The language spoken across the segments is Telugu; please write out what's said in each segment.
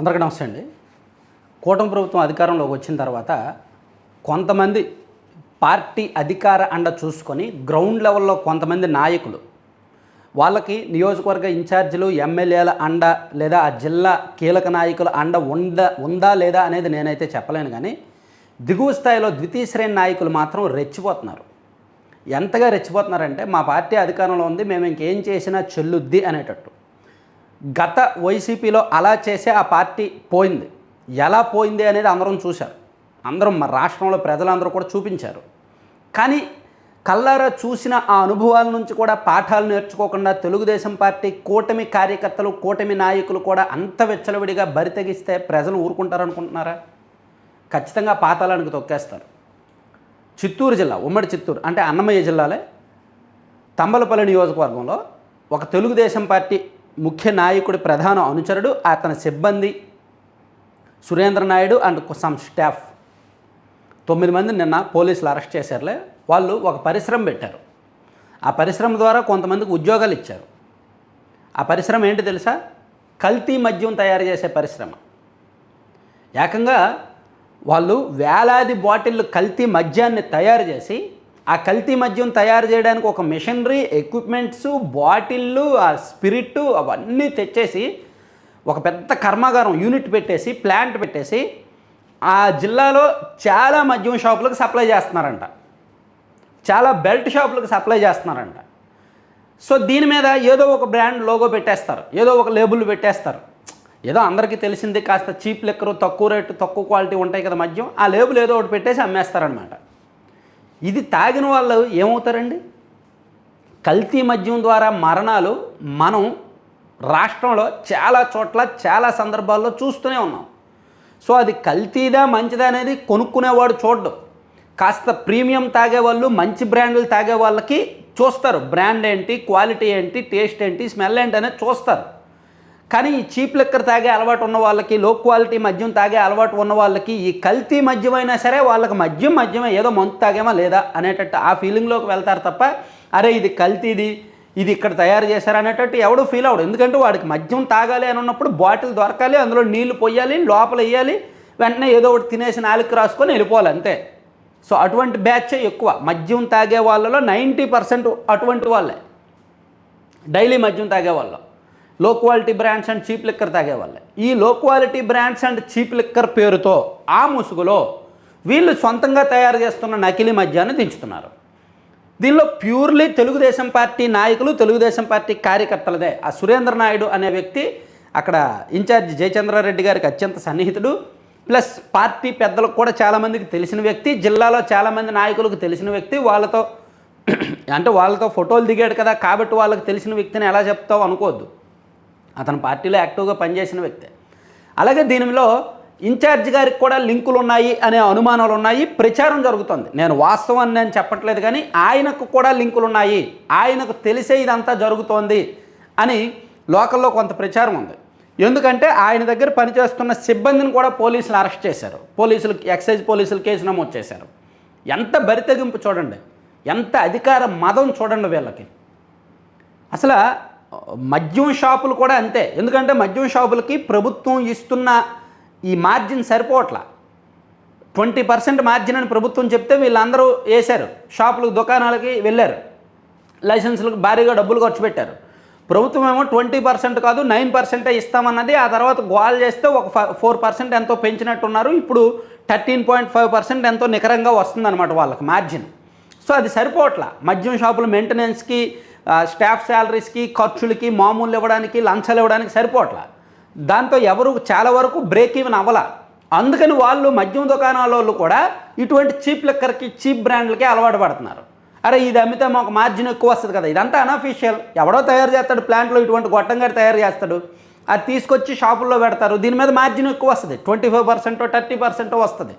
అందరికీ నమస్తే అండి. కూటమి ప్రభుత్వం అధికారంలోకి వచ్చిన తర్వాత కొంతమంది పార్టీ అధికార అండ చూసుకొని గ్రౌండ్ లెవెల్లో కొంతమంది నాయకులు వాళ్ళకి నియోజకవర్గ ఇన్ఛార్జీలు ఎమ్మెల్యేల అండ లేదా ఆ జిల్లా కీలక నాయకుల అండ ఉందా ఉందా లేదా అనేది నేనైతే చెప్పలేను కానీ దిగువ స్థాయిలో ద్వితీయ శ్రేణి నాయకులు మాత్రం రెచ్చిపోతున్నారు. ఎంతగా రెచ్చిపోతున్నారంటే మా పార్టీ అధికారంలో ఉంది మేము ఇంకేం చేసినా చెల్లుద్ది అనేటట్టు. గత వైసీపీలో అలా చేసే ఆ పార్టీ పోయింది. ఎలా పోయింది అనేది అందరం చూశారు. అందరం మా రాష్ట్రంలో ప్రజలందరూ కూడా చూపించారు. కానీ కల్లారా చూసిన ఆ అనుభవాల నుంచి కూడా పాఠాలు నేర్చుకోకుండా తెలుగుదేశం పార్టీ కూటమి కార్యకర్తలు కూటమి నాయకులు కూడా అంత వెచ్చలవిడిగా బరి తెగిస్తే ప్రజలు ఊరుకుంటారనుకుంటున్నారా? ఖచ్చితంగా పాతాళానికి తొక్కేస్తారు. చిత్తూరు జిల్లా ఉమ్మడి చిత్తూరు అంటే అన్నమయ్య జిల్లాలే. తంబలపల్లి నియోజకవర్గంలో ఒక తెలుగుదేశం పార్టీ ముఖ్య నాయకుడి ప్రధాన అనుచరుడు అతని సిబ్బంది Surendra Naidu and some staff తొమ్మిది మంది నిన్న పోలీసులు అరెస్ట్ చేశారులే. వాళ్ళు ఒక పరిశ్రమ పెట్టారు. ఆ పరిశ్రమ ద్వారా కొంతమందికి ఉద్యోగాలు ఇచ్చారు. ఆ పరిశ్రమ ఏంటి తెలుసా? కల్తీ మద్యం తయారు చేసే పరిశ్రమ. ఏకంగా వాళ్ళు వేలాది బాటిళ్ళు కల్తీ మద్యాన్ని తయారు చేసి ఆ కల్తీ మద్యం తయారు చేయడానికి ఒక మిషనరీ ఎక్విప్మెంట్స్ బాటిళ్ళు ఆ స్పిరిట్ అవన్నీ తెచ్చేసి ఒక పెద్ద కర్మాగారం యూనిట్ పెట్టేసి ప్లాంట్ పెట్టేసి ఆ జిల్లాలో చాలా మద్యం షాపులకు సప్లై చేస్తున్నారంట. చాలా బెల్ట్ షాపులకు సప్లై చేస్తున్నారంట. సో దీని మీద ఏదో ఒక బ్రాండ్ లోగో పెట్టేస్తారు ఏదో ఒక లేబుల్ పెట్టేస్తారు. ఏదో అందరికీ తెలిసింది కాస్త చీప్ లెక్కరు తక్కువ రేటు తక్కువ క్వాలిటీ ఉంటాయి కదా మద్యం ఆ లేబుల్ ఏదో ఒకటి పెట్టేసి అమ్మేస్తారనమాట ఇది తాగిన వాళ్ళు ఏమవుతారండి? కల్తీ మద్యం ద్వారా మరణాలు మనం రాష్ట్రంలో చాలా చోట్ల చాలా సందర్భాల్లో చూస్తూనే ఉన్నాం. సో అది కల్తీదా మంచిదా అనేది కొనుక్కునేవాడు చూడడం. కాస్త ప్రీమియం తాగే వాళ్ళు మంచి బ్రాండ్లు తాగే వాళ్ళకి చూస్తారు. బ్రాండ్ ఏంటి క్వాలిటీ ఏంటి టేస్ట్ ఏంటి స్మెల్ ఏంటి అనేది చూస్తారు. కానీ ఈ చీప్ లెక్కర్ తాగే అలవాటు ఉన్న వాళ్ళకి లో క్వాలిటీ మద్యం తాగే అలవాటు ఉన్న వాళ్ళకి ఈ కల్తీ మద్యం అయినా సరే వాళ్ళకి మద్యం మద్యమే ఏదో మందు తాగేమా లేదా అనేటట్టు ఆ ఫీలింగ్లోకి వెళ్తారు తప్ప అరే ఇది కల్తీది ఇది ఇక్కడ తయారు చేశారు అనేటట్టు ఎవడు ఫీల్ అవడు ఎందుకంటే వాడికి మద్యం తాగాలి అని ఉన్నప్పుడు బాటిల్ దొరకాలి అందులో నీళ్ళు పొయ్యాలి లోపల వేయాలి వెంటనే ఏదో ఒకటి తినేసి నాలుగు రాసుకొని వెళ్ళిపోవాలి అంతే. సో అటువంటి బ్యాచే ఎక్కువ. మద్యం తాగే వాళ్ళలో నైంటీ పర్సెంట్ అటువంటి వాళ్ళే. డైలీ మద్యం తాగే వాళ్ళు low quality brands and cheap liquor తాగేవాళ్ళే. ఈ low quality brands and cheap liquor పేరుతో ఆ ముసుగులో వీళ్ళు సొంతంగా తయారు చేస్తున్న నకిలీ మద్యాన్ని దించుతున్నారు. దీనిలో ప్యూర్లీ తెలుగుదేశం పార్టీ నాయకులు తెలుగుదేశం పార్టీ కార్యకర్తలదే. ఆ సురేంద్ర నాయుడు అనే వ్యక్తి అక్కడ ఇన్ఛార్జ్ జయచంద్రారెడ్డి గారికి అత్యంత సన్నిహితుడు. ప్లస్ పార్టీ పెద్దలకు కూడా చాలామందికి తెలిసిన వ్యక్తి జిల్లాలో చాలామంది నాయకులకు తెలిసిన వ్యక్తి. వాళ్ళతో అంటే వాళ్ళతో ఫోటోలు దిగాడు కదా కాబట్టి వాళ్ళకి తెలిసిన వ్యక్తిని ఎలా చెప్తావు అనుకోవద్దు. అతను పార్టీలో యాక్టివ్గా పనిచేసిన వ్యక్తి. అలాగే దీనిలో ఇన్ఛార్జ్ గారికి కూడా లింకులు ఉన్నాయి అనే అనుమానాలు ఉన్నాయి ప్రచారం జరుగుతుంది. నేను వాస్తవాన్ని నేను చెప్పట్లేదు కానీ ఆయనకు కూడా లింకులు ఉన్నాయి ఆయనకు తెలిసే ఇదంతా జరుగుతోంది అని లోకల్లో కొంత ప్రచారం ఉంది. ఎందుకంటే ఆయన దగ్గర పనిచేస్తున్న సిబ్బందిని కూడా పోలీసులు అరెస్ట్ చేశారు. పోలీసులు ఎక్సైజ్ పోలీసులు కేసు నమోదు చేశారు. ఎంత బరితెగింపు చూడండి ఎంత అధికార మదం చూడండి వీళ్ళకి. అసలు మద్యం షాపులు కూడా అంతే. ఎందుకంటే మద్యం షాపులకి ప్రభుత్వం ఇస్తున్న ఈ మార్జిన్ సరిపోవట్ల. ట్వంటీ పర్సెంట్ మార్జిన్ అని ప్రభుత్వం చెప్తే వీళ్ళందరూ వేశారు. షాపులకు దుకాణాలకి వెళ్ళారు. లైసెన్సులకు భారీగా డబ్బులు ఖర్చు పెట్టారు. ప్రభుత్వం ఏమో ట్వంటీ పర్సెంట్ కాదు నైన్ పర్సెంటే ఇస్తామన్నది ఆ తర్వాత గోల్ చేస్తే ఒక ఫోర్ పర్సెంట్ ఎంతో పెంచినట్టున్నారు. ఇప్పుడు థర్టీన్ పాయింట్ ఫైవ్ పర్సెంట్ ఎంతో నికరంగా వస్తుందన్నమాట వాళ్ళకి మార్జిన్. సో అది సరిపోవట్లా. మద్యం షాపుల మెయింటెనెన్స్కి స్టాఫ్ శాలరీస్కి ఖర్చులకి మామూలు ఇవ్వడానికి లంచాలు ఇవ్వడానికి సరిపోవట్లా. దాంతో ఎవరు చాలా వరకు బ్రేక్ ఈవెన్ అవ్వాల. అందుకని వాళ్ళు మద్యం దుకాణాల వాళ్ళు కూడా ఇటువంటి చీప్ లెక్కర్కి చీప్ బ్రాండ్లకి అలవాటు పడుతున్నారు. అరే ఇది అమ్మితే మాకు మార్జిన్ ఎక్కువ వస్తుంది కదా. ఇదంతా అనఫీషియల్ ఎవడో తయారు చేస్తాడు ప్లాంట్లో ఇటువంటి గొట్టంగా తయారు చేస్తాడు. అది తీసుకొచ్చి షాపుల్లో పెడతారు. దీని మీద మార్జిన్ ఎక్కువ వస్తుంది. ట్వంటీ ఫైవ్ పర్సెంటో థర్టీ పర్సెంటో వస్తుంది.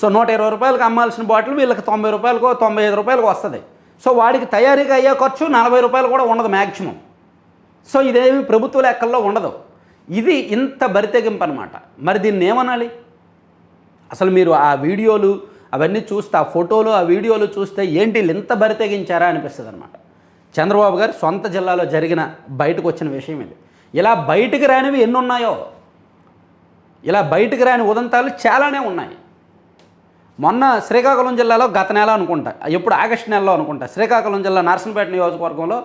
సో నూట ఇరవై రూపాయలకు అమ్మాల్సిన బాటిల్ వీళ్ళకి తొంభై రూపాయలకో తొంభై ఐదు రూపాయలకు వస్తుంది. సో వాడికి తయారీగా అయ్యే ఖర్చు నలభై రూపాయలు కూడా ఉండదు మ్యాక్సిమం సో ఇదేమి ప్రభుత్వ లెక్కల్లో ఉండదు. ఇది ఇంత బరితెగింపు అనమాట మరి దీన్ని ఏమనాలి? అసలు మీరు ఆ వీడియోలు అవన్నీ చూస్తే ఆ ఫోటోలు ఆ వీడియోలు చూస్తే ఏంటి ఇంత బరితెగించారా అనిపిస్తుంది అనమాట చంద్రబాబు గారు సొంత జిల్లాలో జరిగిన బయటకు వచ్చిన విషయం ఇది. ఇలా బయటికి రానివి ఎన్ని ఉన్నాయో ఇలా బయటకు రాని ఉదంతాలు చాలానే ఉన్నాయి. మొన్న శ్రీకాకుళం జిల్లాలో గత నెల అనుకుంటా ఎప్పుడు ఆగస్టు నెలలో అనుకుంటా శ్రీకాకుళం జిల్లా నర్సంపేట నియోజకవర్గంలో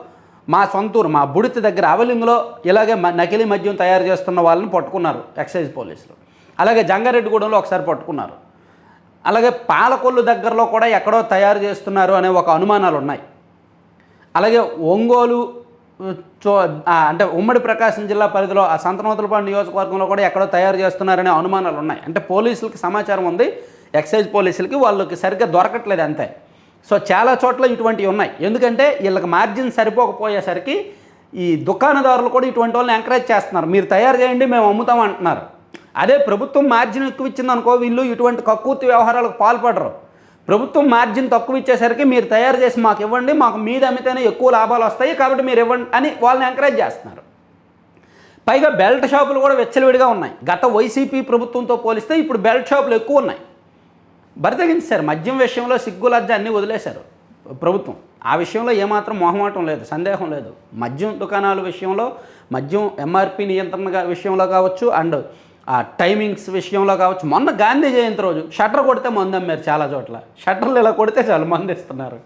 మా సొంతూరు మా బుడితి దగ్గర అవలింగ్లో ఇలాగే మ- నకిలీ మద్యం తయారు చేస్తున్న వాళ్ళని పట్టుకున్నారు ఎక్సైజ్ పోలీసులు. అలాగే జంగారెడ్డిగూడెంలో ఒకసారి పట్టుకున్నారు. అలాగే పాలకొల్లు దగ్గరలో కూడా ఎక్కడో తయారు చేస్తున్నారు అనే ఒక అనుమానాలు ఉన్నాయి. అలాగే ఒంగోలు చో అంటే ఉమ్మడి ప్రకాశం జిల్లా పరిధిలో ఆ సంతనోతులపాడు నియోజకవర్గంలో కూడా ఎక్కడో తయారు చేస్తున్నారనే అనుమానాలు ఉన్నాయి. అంటే పోలీసులకి సమాచారం ఉంది. ఎక్సైజ్ పోలీసులకి వాళ్ళకి సరిగ్గా దొరకట్లేదు అంతే. సో చాలా చోట్ల ఇటువంటివి ఉన్నాయి. ఎందుకంటే వీళ్ళకి మార్జిన్ సరిపోకపోయేసరికి ఈ దుకాణదారులు కూడా ఇటువంటి వాళ్ళని ఎంకరేజ్ చేస్తున్నారు. మీరు తయారు చేయండి మేము అమ్ముతాం అంటున్నారు. అదే ప్రభుత్వం మార్జిన్ ఎక్కువ ఇచ్చింది అనుకో వీళ్ళు ఇటువంటి కక్కుర్తి వ్యవహారాలకు పాల్పడరు. ప్రభుత్వం మార్జిన్ తక్కువ ఇచ్చేసరికి మీరు తయారు చేసి మాకు ఇవ్వండి మాకు మీద అమ్మితేనే ఎక్కువ లాభాలు వస్తాయి కాబట్టి మీరు ఇవ్వండి అని వాళ్ళని ఎంకరేజ్ చేస్తున్నారు. పైగా బెల్ట్ షాపులు కూడా వెచ్చలవిడిగా ఉన్నాయి. గత వైసీపీ ప్రభుత్వంతో పోలిస్తే ఇప్పుడు బెల్ట్ షాపులు ఎక్కువ ఉన్నాయి. బరితగించారు మద్యం విషయంలో సిగ్గు లజ్జ అన్నీ వదిలేశారు ప్రభుత్వం. ఆ విషయంలో ఏమాత్రం మొహమాటం లేదు సందేహం లేదు. మద్యం దుకాణాల విషయంలో మద్యం ఎంఆర్పి నియంత్రణ విషయంలో కావచ్చు అండ్ ఆ టైమింగ్స్ విషయంలో కావచ్చు. మొన్న గాంధీ జయంతి రోజు షట్టర్ కొడితే మందు అమ్మారు చాలా చోట్ల. షట్టర్లు ఇలా కొడితే చాలు మందు ఇస్తున్నారు.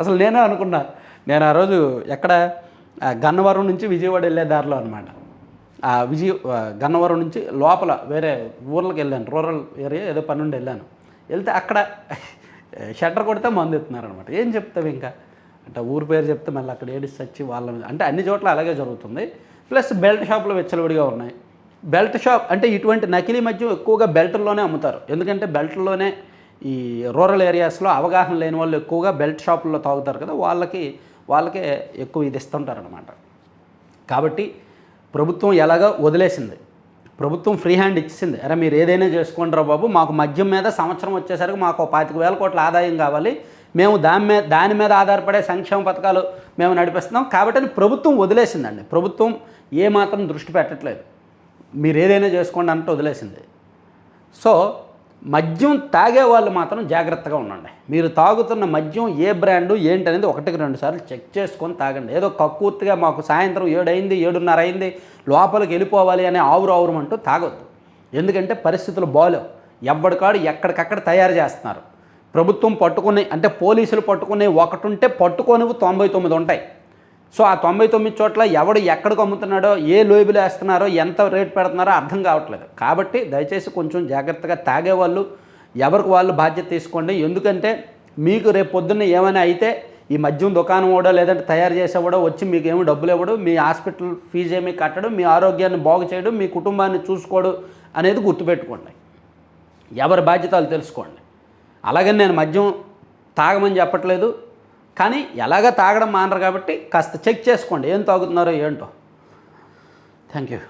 అసలు నేనే అనుకున్నా నేను ఆ రోజు ఎక్కడ గన్నవరం నుంచి విజయవాడ వెళ్ళే దారిలో అనమాట విజయ గన్నవరం నుంచి లోపల వేరే ఊర్లకు వెళ్ళాను. రూరల్ ఏరియా ఏదో పని నుండి వెళ్ళాను. వెళ్తే అక్కడ షట్టర్ కొడితే మందు ఎత్తున్నారనమాట ఏం చెప్తావు ఇంకా? అంటే ఊరి పేరు చెప్తే మళ్ళీ అక్కడ ఏడిసి వచ్చి వాళ్ళ మీద అంటే అన్ని చోట్ల అలాగే జరుగుతుంది. ప్లస్ బెల్ట్ షాపులు వెచ్చలవిడిగా ఉన్నాయి. బెల్ట్ షాప్ అంటే ఇటువంటి నకిలీ మద్యం ఎక్కువగా బెల్ట్లోనే అమ్ముతారు. ఎందుకంటే బెల్ట్లోనే ఈ రూరల్ ఏరియాస్లో అవగాహన లేని వాళ్ళు ఎక్కువగా బెల్ట్ షాపుల్లో తాగుతారు కదా వాళ్ళకి వాళ్ళకే ఎక్కువ ఇది ఇస్తుంటారనమాట కాబట్టి ప్రభుత్వం ఎలాగో వదిలేసింది. ప్రభుత్వం ఫ్రీ హ్యాండ్ ఇచ్చింది అరే మీరు ఏదైనా చేసుకోండి రా బాబు మాకు మద్యం మీద సంవత్సరం వచ్చేసరికి మాకు పాతిక వేల కోట్ల ఆదాయం కావాలి. మేము దాని మీద దాని మీద ఆధారపడే సంక్షేమ పథకాలు మేము నడిపిస్తున్నాం. కాబట్టి ప్రభుత్వం వదిలేసిందండి. ప్రభుత్వం ఏమాత్రం దృష్టి పెట్టట్లేదు. మీరు ఏదైనా చేసుకోండి అంటే వదిలేసింది. సో మద్యం తాగే వాళ్ళు మాత్రం జాగ్రత్తగా ఉండండి. మీరు తాగుతున్న మద్యం ఏ బ్రాండు ఏంటనేది ఒకటికి రెండు సార్లు చెక్ చేసుకొని తాగండి. ఏదో కక్కుర్తిగా మాకు సాయంత్రం ఏడైంది ఏడున్నర అయింది లోపలికి వెళ్ళిపోవాలి అనే ఆవురు ఆవురం అంటూ తాగొద్దు. ఎందుకంటే పరిస్థితులు బాలేవు. ఎవ్వడికాడు ఎక్కడికక్కడ తయారు చేస్తున్నారు. ప్రభుత్వం పట్టుకునే అంటే పోలీసులు పట్టుకునే ఒకటుంటే ఉంటే పట్టుకోనివి తొంభై తొమ్మిది ఉంటాయి. సో ఆ తొంభై తొమ్మిది చోట్ల ఎవడు ఎక్కడికి అమ్ముతున్నాడో ఏ లోబులు వేస్తున్నారో ఎంత రేట్ పెడుతున్నారో అర్థం కావట్లేదు. కాబట్టి దయచేసి కొంచెం జాగ్రత్తగా తాగేవాళ్ళు ఎవరికి వాళ్ళు బాధ్యత తీసుకోండి. ఎందుకంటే మీకు రేపు పొద్దున్న ఏమైనా అయితే ఈ మద్యం దుకాణం కూడా లేదంటే తయారు చేసేవాడో వచ్చి మీకు ఏమి డబ్బులు ఇవ్వడు మీ హాస్పిటల్ ఫీజు ఏమీ కట్టడం మీ ఆరోగ్యాన్ని బాగు చేయడం మీ కుటుంబాన్ని చూసుకోడు అనేది గుర్తుపెట్టుకోండి. ఎవరి బాధ్యతలు తెలుసుకోండి. అలాగని నేను మద్యం తాగమని చెప్పట్లేదు. కానీ ఎలాగ తాగడం మానరు కాబట్టి కాస్త చెక్ చేసుకోండి ఏం తాగుతున్నారో ఏంటో. Thank you.